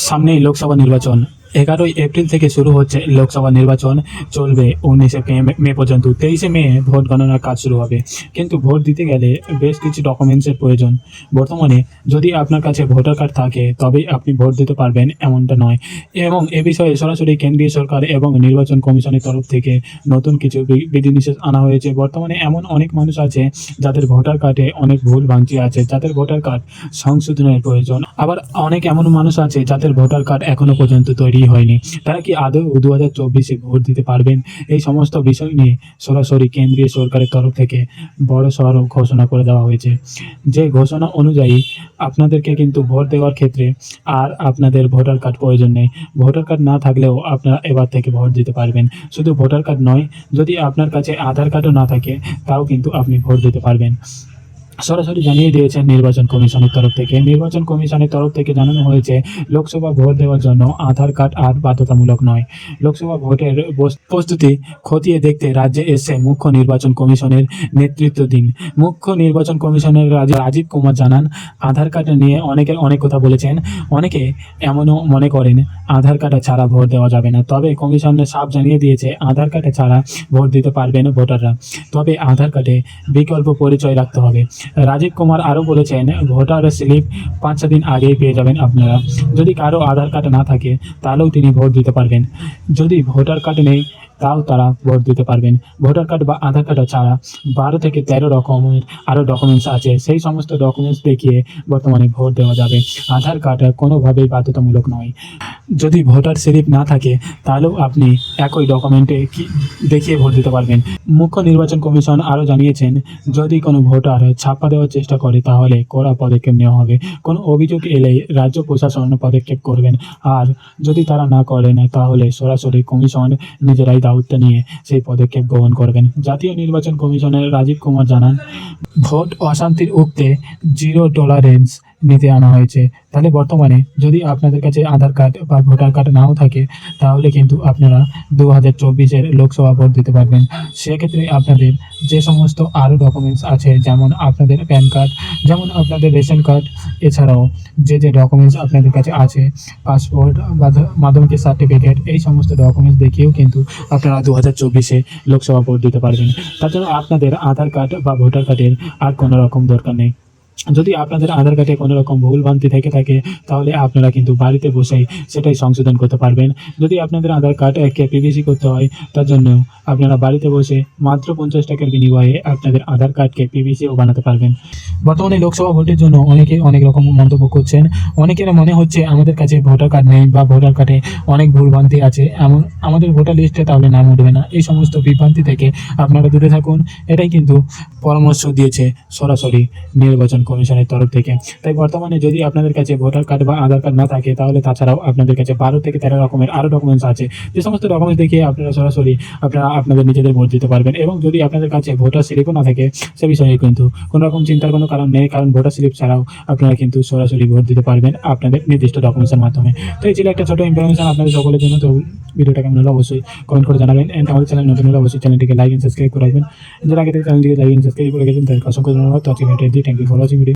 সামনেই লোকসভা নির্বাচন এগারোই এপ্রিল থেকে শুরু হচ্ছে লোকসভা নির্বাচন। চলবে উনিশে মে- পর্যন্ত। তেইশে মে ভোট গণনার কাজ শুরু হবে। কিন্তু ভোট দিতে গেলে বেশ কিছু ডকুমেন্টসের প্রয়োজন। বর্তমানে যদি আপনার কাছে ভোটার কার্ড থাকে, তবেই আপনি ভোট দিতে পারবেন এমনটা নয়। এবং এ বিষয়ে সরাসরি কেন্দ্রীয় সরকার এবং নির্বাচন কমিশনের তরফ থেকে নতুন কিছু বিধিনিষেধ আনা হয়েছে। বর্তমানে এমন অনেক মানুষ আছে যাদের ভোটার কার্ডে অনেক ভুল ভ্রান্তি আছে, যাদের ভোটার কার্ড সংশোধনের প্রয়োজন। আবার অনেক এমন মানুষ আছে যাদের ভোটার কার্ড এখনও পর্যন্ত তৈরি হয়নি। তারা কি আদৌ দু হাজার চব্বিশে ভোট দিতে পারবেন? এই সমস্ত বিষয় নিয়ে সরাসরি কেন্দ্রীয় সরকারের তরফ থেকে বড় সড় ঘোষণা করে দেওয়া হয়েছে। যে ঘোষণা অনুযায়ী আপনাদেরকে কিন্তু ভোট দেওয়ার ক্ষেত্রে আর আপনাদের ভোটার কার্ড প্রয়োজন নেই। ভোটার কার্ড না থাকলেও আপনারা এবার থেকে ভোট দিতে পারবেন। শুধু ভোটার কার্ড নয়, যদি আপনার কাছে আধার কার্ডও না থাকে, তাও কিন্তু আপনি ভোট দিতে পারবেন। সরাসরি জানিয়ে দিয়েছেন নির্বাচন কমিশনের তরফ থেকে। নির্বাচন কমিশনের তরফ থেকে জানানো হয়েছে, লোকসভা ভোট দেওয়ার জন্য আধার কার্ড আর বাধ্যতামূলক নয়। লোকসভা ভোটের প্রস্তুতি খতিয়ে দেখতে রাজ্যে এসে মুখ্য নির্বাচন কমিশনের নেতৃত্ব দিন। মুখ্য নির্বাচন কমিশনের রাজা রাজীব কুমার জানান, আধার কার্ড নিয়ে অনেকের অনেক কথা বলেছেন, অনেকে এমনও মনে করেন আধার কার্ড ছাড়া ভোট দেওয়া যাবে না। তবে কমিশন সাফ জানিয়ে দিয়েছে, আধার কার্ডে ছাড়া ভোট দিতে পারবেন ভোটাররা। তবে আধার কার্ডে বিকল্প পরিচয় রাখতে হবে। রাজীব কুমার আরও বলেছেন, ভোটার স্লিপ পাঁচ দিন আগেই পেয়ে যাবেন আপনারা। যদি কারও আধার কার্ড না থাকে, তাহলেও তিনি ভোট দিতে পারবেন। যদি ভোটার কার্ড নেই তাও তারা ভোট দিতে পারবেন। ভোটার কার্ড বা আধার কার্ড ছাড়া বারো থেকে তেরো রকমের আরও ডকুমেন্টস আছে। সেই সমস্ত ডকুমেন্টস দেখিয়ে বর্তমানে ভোট দেওয়া যাবে। আধার কার্ড কোনোভাবেই বাধ্যতামূলক নয়। যদি ভোটার স্লিপ না থাকে, তাহলেও আপনি একই ডকুমেন্টে দেখিয়ে ভোট দিতে পারবেন। মুখ্য নির্বাচন কমিশন আরও জানিয়েছেন, যদি কোনো ভোটার ছাপা দেওয়ার চেষ্টা করে, তাহলে কড়া পদক্ষেপ নেওয়া হবে। কোনো অভিযোগ এলেই রাজ্য প্রশাসন পদক্ষেপ করবেন। আর যদি তারা না করেন, তাহলে সরাসরি কমিশন নিজেরাই দায়িত্ব নিয়ে সেই পদক্ষেপ গ্রহণ করবেন। জাতীয় নির্বাচন কমিশনের রাজীব কুমার জানান, ভোট অশান্তির উক্তে জিরো টলারেন্স নীতি আনা হয়েছে। তাহলে বর্তমানে যদি আপনাদের কাছে আধার কার্ড বা ভোটার কার্ড নাও থাকে, তাহলে কিন্তু আপনারা দু হাজার চব্বিশের লোকসভা ভোট দিতে পারবেন। সেক্ষেত্রে আপনাদের যে সমস্ত আরও ডকুমেন্টস আছে, যেমন আপনাদের প্যান কার্ড যেমন আপনাদের রেশন কার্ড এছাড়াও যে যে ডকুমেন্টস আপনাদের কাছে আছে পাসপোর্ট বা মাধ্যমিকের সার্টিফিকেট এই সমস্ত ডকুমেন্টস দেখিয়েও কিন্তু আপনারা দু হাজার চব্বিশে লোকসভা ভোট দিতে পারবেন। তাছাড়া আপনাদের আধার কার্ড বা ভোটার কার্ডের আর কোনো রকম দরকার নেই। যদি আপনাদের আধার কার্ডে কোনো রকম ভুল ভ্রান্তি থেকে থাকে, তাহলে আপনারা কিন্তু বাড়িতে বসেই সেটাই সংশোধন করতে পারবেন। যদি আপনাদের আধার কার্ড কে পিভিসি করতে হয়, তার জন্য আপনারা বাড়িতে বসে মাত্র পঞ্চাশ টাকার বিনিময়ে আপনাদের আধার কার্ডকে পিভিসিও বানাতে পারবেন। বর্তমানে লোকসভা ভোটের জন্য অনেকে অনেক রকম মন্তব্য করছেন। অনেকের মনে হচ্ছে আমাদের কাছে ভোটার কার্ড নেই বা ভোটার কার্ডে অনেক ভুল ভুলভ্রান্তি আছে। এমন আমাদের ভোটার লিস্টে তাহলে নাম উঠবে না। এই সমস্ত বিভ্রান্তি থেকে আপনারা দূরে থাকুন। এটাই কিন্তু পরামর্শ দিয়েছে সরাসরি নির্বাচন কমিশনের তরফ থেকে। তাই বর্তমানে যদি আপনাদের কাছে ভোটার কার্ড বা আধার কার্ড না থাকে, তাহলে তাছাড়াও আপনাদের কাছে বারো থেকে তেরো রকমের আরও ডকুমেন্টস আছে। যে সমস্ত ডকুমেন্টস দেখিয়ে আপনারা সরাসরি আপনারা আপনাদের নিজেদের ভোট দিতে পারবেন এবং যদি আপনাদের কাছে ভোটার স্লিপও না থাকে, সে বিষয়ে কিন্তু কোনো রকম চিন্তার কোনো কারণ নেই, কারণ ভোটার স্লিপ ছাড়াও আপনারা কিন্তু সরাসরি ভোট দিতে পারবেন আপনাদের নির্দিষ্ট ডকুমেন্টসের মাধ্যমে। তো এই ছিল একটা ছোটো ইনফরমেশন আপনাদের সকলের জন্য। তো ভিডিওটা কেমন হলো অবশ্যই কমেন্ট করে জানাবেন। এন্ড আমাদের চ্যানেল নতুন হলে অবশ্যই চ্যানেলটিকে লাইক এন্ড সাবস্ক্রাইব করে রাখবেন। যারা আগে থেকে চ্যানেলটিকে লাইক এন্ড সাবস্ক্রাইব করে গেছেন তাদেরকে অসংখ্য ধন্যবাদ। তো আজকে থ্যাংক ইউ ফর ওয়াচিং